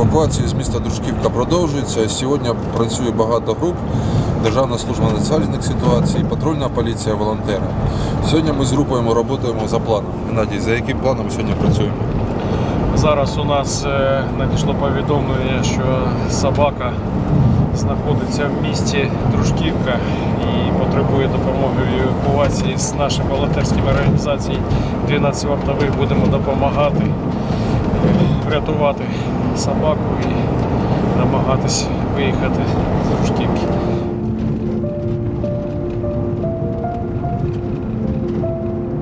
Евакуації з міста Дружківка продовжується. Сьогодні працює багато груп. Державна служба надзвичайних ситуацій, патрульна поліція, волонтери. Сьогодні ми з групою працюємо за планом. Геннадій, за яким планом сьогодні працюємо? Зараз у нас е, надійшло повідомлення, що собака знаходиться в місті Дружківка і потребує допомоги в евакуації з нашими волонтерськими організаціями 12 вартових будемо допомагати е, врятувати собаку і намагатись виїхати з Дружківки.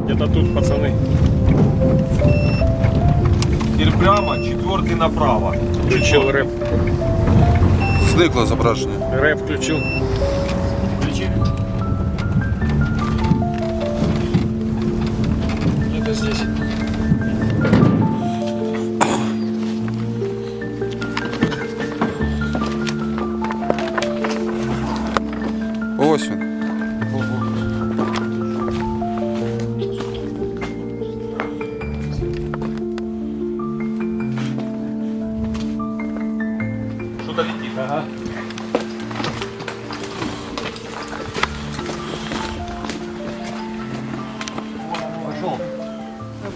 Где-то тут, пацаны. Теперь прямо, четвертый направо. Включил рэп. Зникло зображення. Рэп включил. Включи. Где-то здесь. Ось він. Что-то летит. Ага.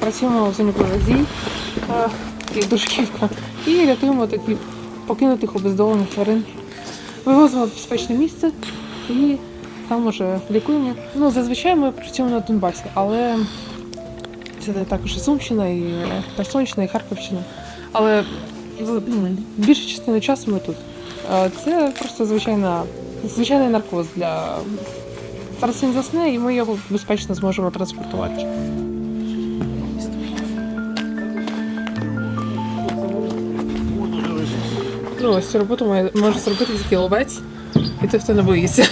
Працюємо в зоні бойових дій е, і Душківка і рятуємо таких покинутих обездолених тварин. Вивозимо в безпечне місце і там уже лікуємо. Ну, зазвичай ми працюємо на Донбасі, але це також і Сумщина, і Херсонщина, і Харківщина. Але більшу частину часу ми тут. Це просто звичайна, звичайний наркоз для зараз він засне, і ми його безпечно зможемо транспортувати. Ну, ось цю роботу може зробити тільки ловець і той, хто не боїться.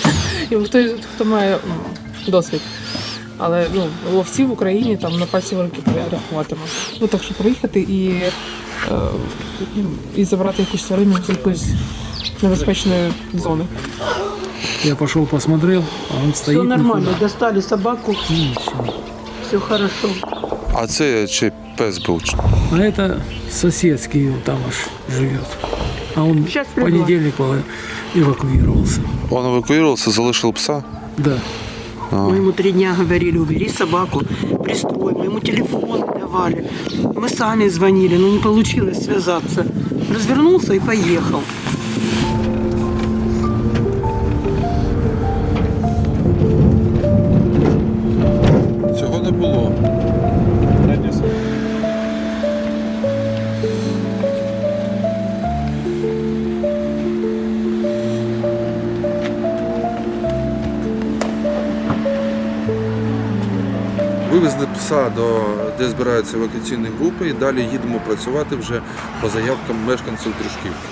І той, хто має досвід. Але ну, ловців в Україні там на пальці руки перерахуватиме. Ну так що приїхати і, е, і забрати якусь тварину з якоїсь небезпечної зони. Я пошел посмотрел, а он стоит. Все нормально, нихуя. достали собаку, Ну, и всё. все хорошо. А це чи пес був? А это соседский вот там аж живет А он Щас в приду. понедельник эва- эвакуировался. Он евакуювався, залишив пса. Да. Мы ему три дня говорили, убери собаку, пристроим, ему телефон давали. Мы сами звонили, но не получилось связаться. Развернулся и поехал. Цього не було. Вивезли пса до де збираються евакуаційні групи і далі їдемо працювати вже по заявкам мешканців Дружківки.